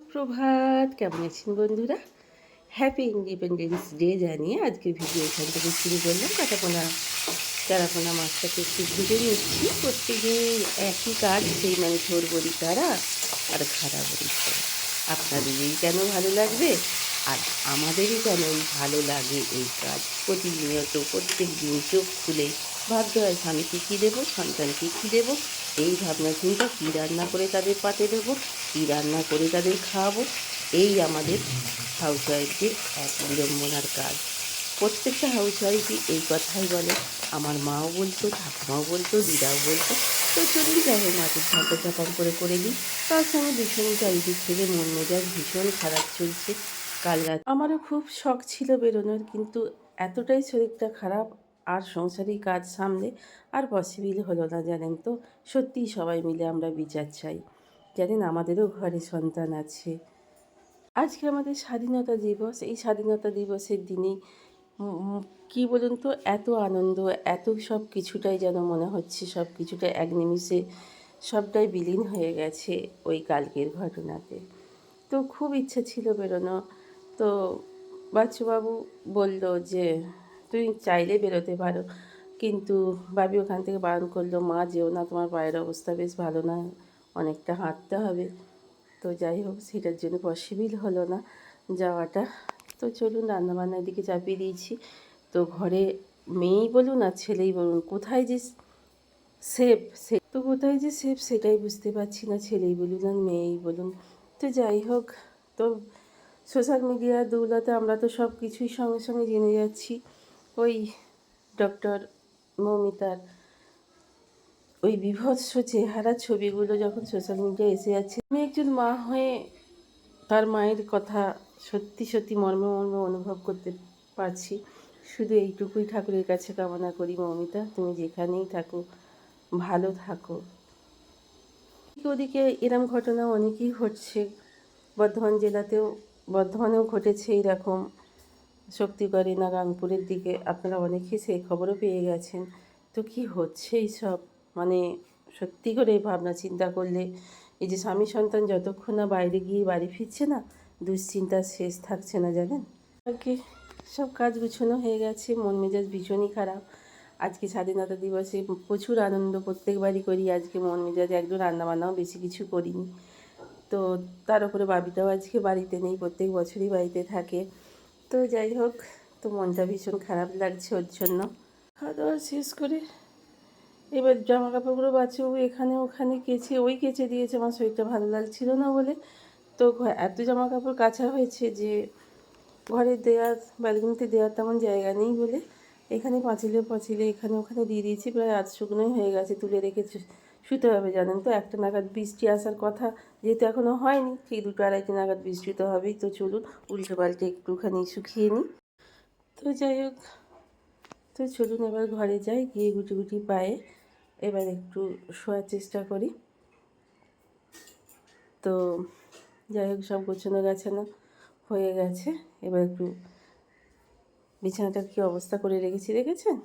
সুপ্রভাত, কেমন আছেন বন্ধুরা? হ্যাপি ইন্ডিপেন্ডেন্স ডে জানিয়ে আজকে ভিডিও এখান থেকে শুরু করলাম। কাটাপোনা চারাপোনা মাছটাকে একটু ভেজে নিচ্ছি। প্রত্যেকদিন একই কাজ, সেই মানে ঝোর বড়ি কারা আর খাড়া বড়ি আপনাদেরই কেন ভালো লাগবে? আর আমাদেরই কেন ভালো লাগে এই কাজ? প্রতিনিয়ত প্রত্যেক দিন চোখ খুলে ভাবতে হয়, স্বামীকে কী দেবো, সন্তানকে কী দেবো? এই ভাবনা চিন্তা কী রান্না করে তাদের পাতে দেবো? কী রান্না করে তাদের খাওয়াবো? এই আমাদের হাউসওয়াইফদের এক বিড়ম্বনার কাজ। প্রত্যেকটা হাউসওয়াইফই এই কথাই বলে, আমার মাও বলতো, ঠাকুমাও বলতো, দিদাও বলতো। তো চলুন যাই হোক, মাটির ঝাঁপা চাপাম করে করে দিই। তার সঙ্গে ভীষণ চারিদিক থেকে মন মেজাজ ভীষণ খারাপ চলছে। কাল রাত আমারও খুব শখ ছিল বেরোনোর, কিন্তু এতটাই শরীরটা খারাপ আর সংসারিক কাজ সামলে আর পসিবল হলো না জানেন তো? সত্যিই সবাই মিলে আমরা বিচার চাই। জানেন, আমাদেরও ঘরে সন্তান আছে। আজকে আমাদের স্বাধীনতা দিবস, এই স্বাধীনতা দিবসের দিনে কি বলুন তো, এত আনন্দ, এত সব কিছুটাই যেন মনে হচ্ছে, সব কিছুটা এক নিমিষে সবটাই বিলীন হয়ে গেছে ওই কালকের ঘটনাতে। তো খুব ইচ্ছে ছিল বেরোনো। তো বাচ্চুবাবু বলল যে তুই চাইলে বেরোতে পারো। কিন্তু বাবি ওখান থেকে বারণ করল, মা, যেও না, তোমার পায়ের অবস্থা বেশ ভালো না, অনেকটা হাঁটতে হবে। তো যাই হোক, সেটার জন্য পসিবল হলো না যাওয়াটা। তো চলুন, রান্নাবান্নার দিকে চাপিয়ে দিয়েছি। তো ঘরে মেয়েই বলুন আর ছেলেই বলুন, কোথায় যে সেফ সে তো কোথায় যে সেফ সেটাই বুঝতে পারছি না, ছেলেই বলুন আর মেয়েই বলুন। তো যাই হোক, তো সোশ্যাল মিডিয়ার দৌলতে আমরা তো সব কিছুই সঙ্গে সঙ্গে জেনে যাচ্ছি। ওই ডক্টর মৌমিতার ওই বিভৎস চেহারা ছবিগুলো যখন সোশ্যাল মিডিয়ায় এসে যাচ্ছে, আমি একজন মা হয়ে তার মায়ের কথা সত্যি সত্যি মর্মে মর্মে অনুভব করতে পারছি। শুধু এইটুকুই ঠাকুরের কাছে কামনা করি মৌমিতা, তুমি যেখানেই থাকো, ভালো থাকো। ওদিকে এরম ঘটনা অনেকই ঘটছে। বর্ধমান জেলাতেও, বর্ধমানেও ঘটেছে এইরকম। শক্তিগড়ে না গাংপুরের দিকে আপনারা অনেকেই সেই খবরও পেয়ে গেছেন। তো কি হচ্ছে এইসব? মানে সত্যি করে ভাবনা চিন্তা করলে এই যে স্বামী সন্তান যতক্ষণ না বাইরে গিয়ে বাড়ি ফিরছে না দুশ্চিন্তার শেষ থাকছে না, জানেন? আজকে সব কাজ গুছানো হয়ে গেছে, মন মেজাজ ভীষণই খারাপ। আজকে স্বাধীনতা দিবসে প্রচুর আনন্দ প্রত্যেকবারই করি, আজকে মন মেজাজ একদম রান্নাবান্নাও বেশি কিছু করিনি। তো তার উপরে বাবিটাও আজকে বাড়িতে নেই, প্রত্যেক বছরই বাড়িতে থাকে। তো যাই হোক, তো মনটা ভীষণ খারাপ লাগছে ওর জন্য। খাওয়া দাওয়া শেষ করে এবার জামা কাপড়গুলো বাচ্চাবাবু এখানে ওখানে কেচে, ওই কেচে দিয়েছে, আমার শরীরটা ভালো লাগছিল না বলে। তো এত জামা কাপড় কাচা হয়েছে যে ঘরের দেওয়ার ব্যালকনিতে দেওয়ার তেমন জায়গা নেই বলে এখানে পাঁচিলে পাঁচিলে এখানে ওখানে দিয়ে দিয়েছি, প্রায় আধ শুকনোই হয়ে গেছে, তুলে রেখে শু- শুতে হবে জানেন তো? একটা নাগাদ বৃষ্টি আসার কথা যেহেতু এখনও হয়নি ঠিক দুটো আড়াইটে নাগাদ বৃষ্টি তো হবেই তো চলুন, উল্টো পাল্টে একটুখানি শুকিয়ে নিই। তো যাই হোক, তো চলুন এবার ঘরে যাই, গিয়ে গুটি গুটি পায়ে এবার একটু শোয়ার চেষ্টা করি। তো যাই হোক, সব গোছানো গাছানো হয়ে গেছে, এবার একটু বিছানাটার কী অবস্থা করে রেখেছি, দেখেছেন?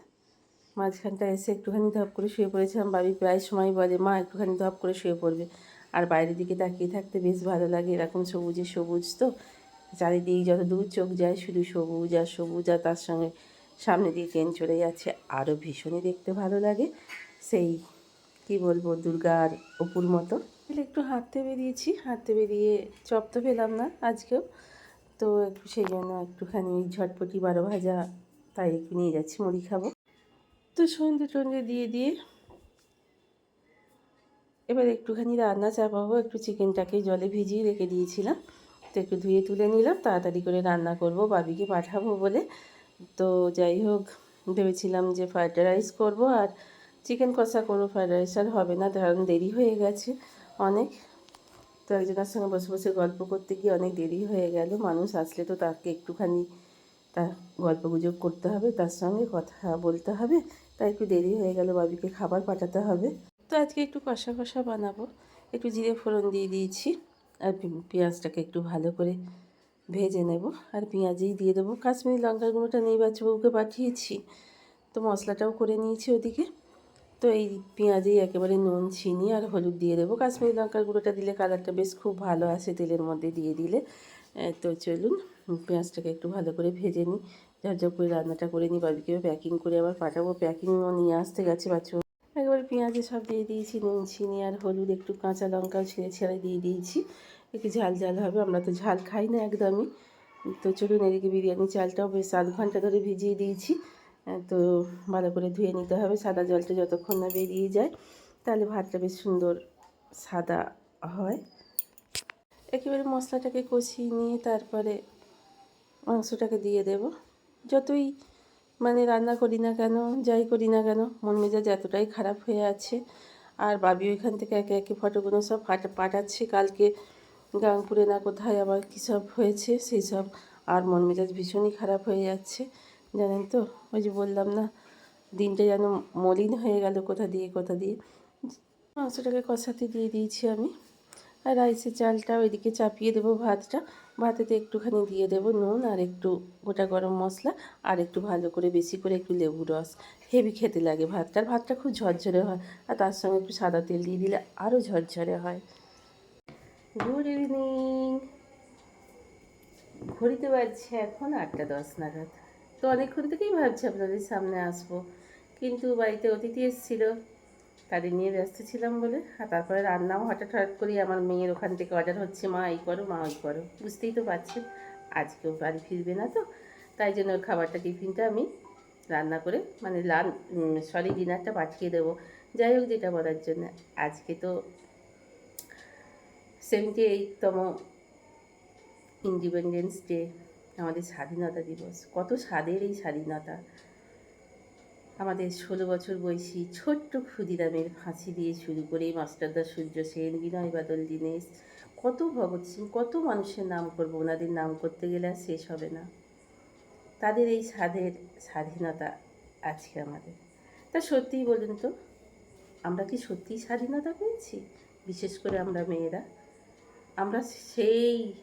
মাঝখানটা এসে একটুখানি ধপ করে শুয়ে পড়েছিলাম। বাবি প্রায় সময় বলে, মা, একটুখানি ধপ করে শুয়ে পড়বে। আর বাইরের দিকে তাকিয়ে থাকতে বেশ ভালো লাগে। এরকম সবুজে সবুজ তো। চারিদিকে যত দূর চোখ যায় শুধু সবুজ আর সবুজ, আর তার সঙ্গে সামনে দিয়ে ট্রেন চলে যাচ্ছে। আরও ভীষণই দেখতে ভালো লাগে। সেই, কি বলব, দুর্গার অপুর মতো। একটু হাঁটতে বেরিয়েছি। হাঁটতে বেরিয়ে চপ তো পেলাম না আজকেও। তো একটু সেই জন্য একটুখানি ঝটপটি বারো ভাজা, তাই একটু নিয়ে যাচ্ছি, মুড়ি খাব। তো সন্ধে টন্ধে দিয়ে দিয়ে এবার একটুখানি রান্না চাপাবো, একটু চিকেনটাকে জলে ভিজিয়ে রেখে দিয়েছিলাম। তো একটু ধুয়ে তুলে নিলাম, তাড়াতাড়ি করে রান্না করব, বাবিকে পাঠাবো বলে। তো যাই হোক, ভেবেছিলাম যে ফ্রায়েড রাইস করব আর চিকেন কষা করব। ফ্রায়েড রাইস আর হবে না, কারণ দেরি হয়ে গেছে অনেক। তো একজনের সঙ্গে বসে বসে গল্প করতে গিয়ে অনেক দেরি হয়ে গেল। মানুষ আসলে তো তাকে একটুখানি তার গল্প গুজব করতে হবে, তার সঙ্গে কথা বলতে হবে। তাই একটু দেরি হয়ে গেল বাবিকে খাবার পাঠাতে হবে। তো আজকে একটু কষা কষা বানাবো। একটু জিরে ফোড়ন দিয়ে দিয়েছি আর পেঁয়াজটাকে একটু ভালো করে ভেজে নেব আর পেঁয়াজেই দিয়ে দেবো। কাশ্মীরি লঙ্কার গুঁড়োটা নেই বাচ্চাবাবুকে পাঠিয়েছি। তো মশলাটাও করে নিয়েছি ওদিকে। তো এই পেঁয়াজেই একেবারে নুন, চিনি আর হলুদ দিয়ে দেবো। কাশ্মীরি লঙ্কার গুঁড়োটা দিলে কালারটা বেশ খুব ভালো আসে তেলের মধ্যে দিয়ে দিলে। তো চলুন, পেঁয়াজটাকে একটু ভালো করে ভেজে নিই। ঝরঝর করে রান্নাটা করে নিই, বাবিকে প্যাকিং করে আবার পাঠাবো। প্যাকিংও নিয়ে আসতে গেছে বাচ্চা। একবার পেঁয়াজে সব দিয়ে দিয়েছি, নুন, চিনি আর হলুদ, একটু কাঁচা লঙ্কাও ছেড়ে ছেড়ে দিয়ে দিয়েছি। একটু ঝাল ঝাল হবে, আমরা তো ঝাল খাই না একদমই। তো চলুন এদিকে বিরিয়ানি চালটাও বেশ আধ ঘণ্টা ধরে ভিজিয়ে দিয়েছি। তো ভালো করে ধুয়ে নিতে হবে, সাদা জলটা যতক্ষণ না বেরিয়ে যায়, তাহলে ভাতটা বেশ সুন্দর সাদা হয়। একেবারে মশলাটাকে কষিয়ে নিয়ে তারপরে মাংসটাকে দিয়ে দেব। যতই মানে রান্না করি না কেন, যাই করি না কেন, মন মেজাজ এতটাই খারাপ হয়ে আছে। আর বাবি ওইখান থেকে একে একে ফটোগুলো সব ফাটা পাঠাচ্ছে। কালকে গাংপুরে না কোথায় আবার কী সব হয়েছে, সেই সব আর মন মেজাজ ভীষণই খারাপ হয়ে যাচ্ছে। জানেন তো, ওই যে বললাম না, দিনটা যেন মলিন হয়ে গেল কোথা দিয়ে কোথা দিয়ে। মাংসটাকে কষাতে দিয়ে দিয়েছি আমি। আর রাইসের চালটা ওইদিকে চাপিয়ে দেবো ভাতটা। ভাতেতে একটুখানি দিয়ে দেবো নুন আর একটু গোটা গরম মশলা আর একটু ভালো করে বেশি করে একটু লেবু রস। হেভি খেতে লাগে ভাতটা আর ভাতটা খুব ঝরঝরে হয় আর তার সঙ্গে একটু সাদা তেল দিয়ে দিলে আরও ঝরঝরে হয়। গুড ইভিনিং ঘড়িতে বাজছে এখন আটটা দশ নাগাদ। তো অনেকক্ষণ থেকেই ভাবছি আপনাদের সামনে আসব। কিন্তু বাড়িতে অতিথি এসেছিল। তাদের নিয়ে ব্যস্ত ছিলাম বলে। আর তারপরে রান্নাও হঠাৎ হঠাৎ করেই আমার মেয়ের ওখান থেকে অর্ডার হচ্ছে, মা, এই করো, মা, ওই করো। বুঝতেই তো পারছেন আজকেও বাড়ি ফিরবে না তো। তাই জন্য ওর খাবারটা টিফিনটা আমি রান্না করে মানে লান সরি ডিনারটা পাঠিয়ে দেবো। যাই হোক, যেটা বলার জন্য। আজকে তো সেভেন্টি এইটতম ইন্ডিপেন্ডেন্স ডে আমাদের স্বাধীনতা দিবস। কত স্বাদের এই স্বাধীনতা। আমাদের ষোলো বছর বয়সী ছোট্ট ক্ষুদিরামের ফাঁসি দিয়ে শুরু করে মাস্টারদা সূর্য সেন, বিনয় বাদল, দীনেশ। কত ভগৎ সিং, কত মানুষের নাম করব, ওনাদের নাম করতে গেলে আর শেষ হবে না। তাদের এই স্বাদের স্বাধীনতা আজকে আমাদের। তা সত্যিই বলুন তো, আমরা কি সত্যিই স্বাধীনতা পেয়েছি? বিশেষ করে আমরা মেয়েরা। আমরা সেই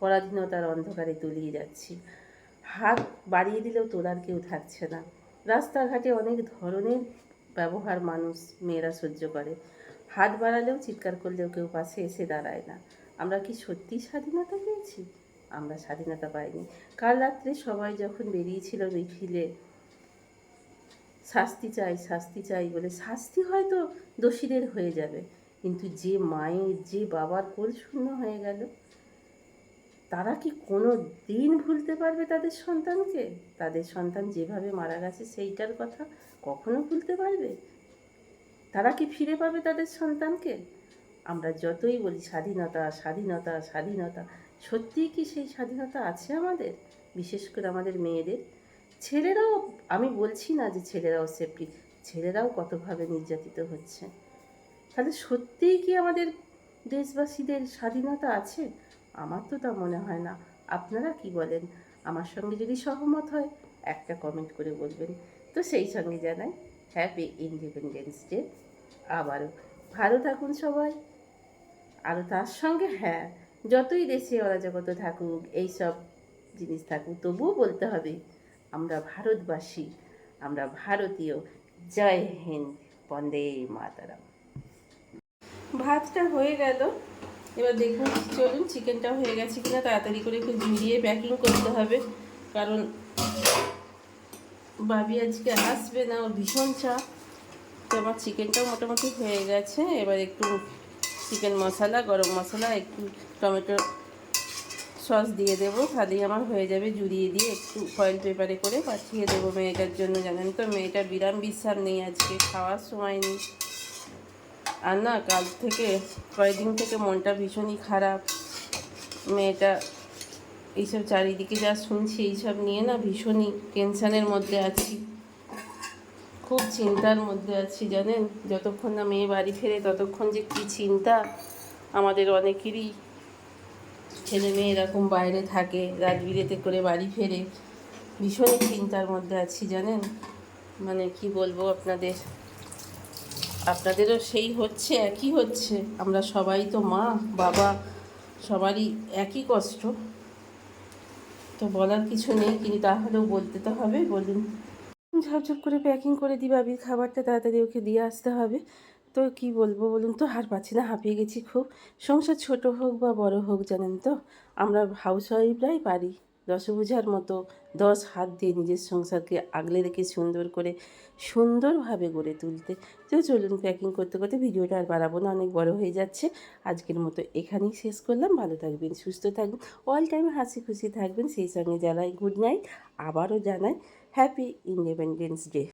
পরাধীনতার অন্ধকারে তলিয়ে যাচ্ছি। হাত বাড়িয়ে দিলেও তোলার কেউ থাকছে না। রাস্তাঘাটে অনেক ধরনের ব্যবহার মানুষ, মেয়েরা সহ্য করে। হাত বাড়ালেও, চিৎকার করলেও কেউ পাশে এসে দাঁড়ায় না। আমরা কি সত্যি স্বাধীনতা পেয়েছি? আমরা স্বাধীনতা পাইনি। কাল রাত্রে সবাই যখন বেরিয়েছিল মিছিলে, শাস্তি চাই শাস্তি চাই বলে, শাস্তি হয়তো দোষীদের হয়ে যাবে। কিন্তু যে মায়ের, যে বাবার কোল শূন্য হয়ে গেল তারা কি কোনো দিন ভুলতে পারবে তাদের সন্তানকে? তাদের সন্তান যেভাবে মারা গেছে সেইটার কথা কখনো ভুলতে পারবে? তারা কি ফিরে পাবে তাদের সন্তানকে? আমরা যতই বলি স্বাধীনতা স্বাধীনতা স্বাধীনতা, সত্যিই কি সেই স্বাধীনতা আছে আমাদের? বিশেষ করে আমাদের মেয়েদের। ছেলেরাও, আমি বলছি না যে ছেলেরাও সেফটি ছেলেরাও কতভাবে নির্যাতিত হচ্ছে। তাহলে সত্যিই কি আমাদের দেশবাসীদের স্বাধীনতা আছে? আমার তো তা মনে হয় না। আপনারা কি বলেন? আমার সঙ্গে যদি সহমত হয়, একটা কমেন্ট করে বলবেন। তো সেই সঙ্গে জানাই হ্যাপি ইন্ডিপেন্ডেন্স ডে আবারও ভালো থাকুন সবাই। আর তার সঙ্গে হ্যাঁ যতই দেশে অরাজগত থাকুক এইসব জিনিস থাকুক, তবুও বলতে হবে, আমরা ভারতবাসী, আমরা ভারতীয়। জয় হিন্দ, বন্দে মাতারাম। ভাতটা হয়ে গেল। এবার দেখুন, চলুন চিকেনটা হয়ে গেছে কিনা, তাড়াতাড়ি করে একটু ঝুড়িয়ে প্যাকিং করতে হবে। কারণ বাবি আজকে আসবে না ওর ভীষণ চাপ তো আমার চিকেনটাও মোটামুটি হয়ে গেছে। এবার একটু চিকেন মশলা, গরম মশলা, একটু টমেটো সস দিয়ে দেবো। তাহলেই আমার হয়ে যাবে, জুড়িয়ে দিয়ে একটু ফয়েল পেপারে করে পাঠিয়ে দেবো মেয়েটার জন্য। জানেন তো মেয়েটার বিরাম বিশ্রাম নেই আজকে, খাওয়ার সময় নেই। আর না, কাল থেকে, কয়েকদিন থেকে মনটা ভীষণই খারাপ। মেয়েটা এইসব চারিদিকে যা শুনছি, এইসব নিয়ে না ভীষণই টেনশানের মধ্যে আছি। খুব চিন্তার মধ্যে আছি, জানেন? যতক্ষণ না মেয়ে বাড়ি ফেরে, ততক্ষণ যে কী চিন্তা। আমাদের অনেকেরই ছেলে মেয়ে এরকম বাইরে থাকে রাত বিরেতে করে বাড়ি ফেরে। ভীষণই চিন্তার মধ্যে আছি, জানেন? মানে কি বলব আপনাদের? আপনাদেরও সেই হচ্ছে, একই হচ্ছে। আমরা সবাই তো মা, বাবা, সবারই একই কষ্ট। তো বলার কিছু নেই, কিন্তু তাহলেও বলতে তো হবে, বলুন। ঝপঝপ করে প্যাকিং করে দিই বাবির খাবারটা, তাড়াতাড়ি ওকে দিয়ে আসতে হবে। তো কি বলব বলুন তো, হার পাচ্ছি না, হাঁপিয়ে গেছি খুব। সংসার ছোট হোক বা বড় হোক, জানেন তো? আমরা হাউস ওয়াইফরাই পারি। দশভুজার মতো দশ হাত দিয়ে নিজের সংসারকে আগলে রেখে সুন্দর করে, সুন্দরভাবে গড়ে তুলতে। তো চলুন প্যাকিং করতে করতে ভিডিওটা আর বাড়াবো না, অনেক বড় হয়ে যাচ্ছে। আজকের মতো এখানেই শেষ করলাম। ভালো থাকবেন, সুস্থ থাকবেন অল টাইম হাসি খুশি থাকবেন। সেই সঙ্গে জানাই গুড নাইট আবারও জানাই হ্যাপি ইন্ডিপেন্ডেন্স ডে